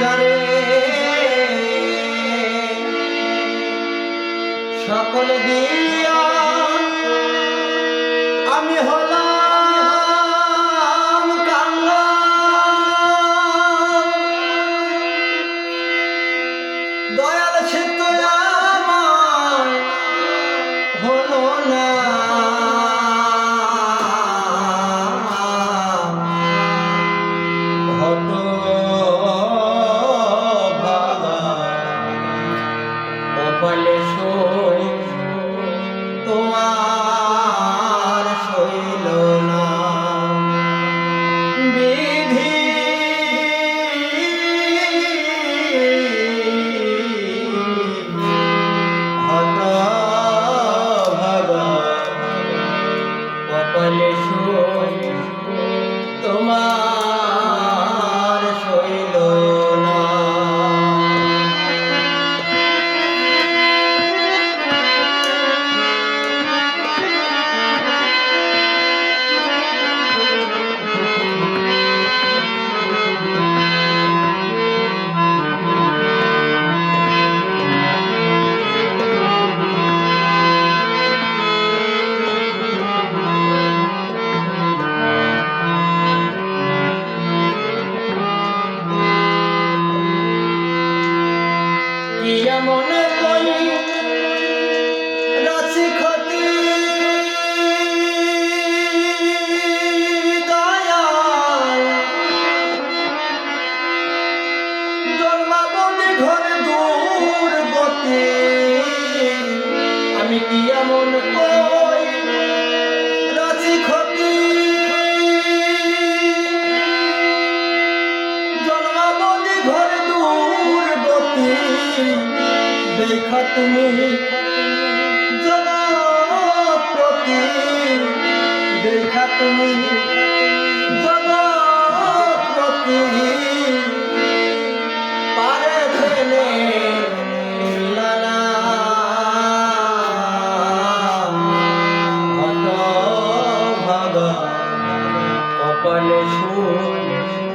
যারে সকল দিয়া দেখা তুমি জগৎপতি দেখা তুমি জগৎপতি পারে ভেনে কপালে শুনে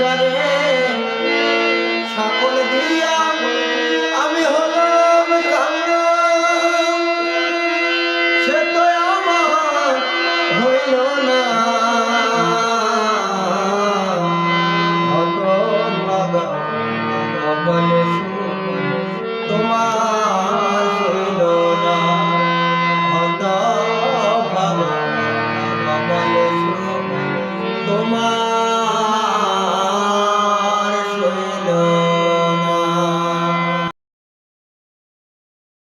যারে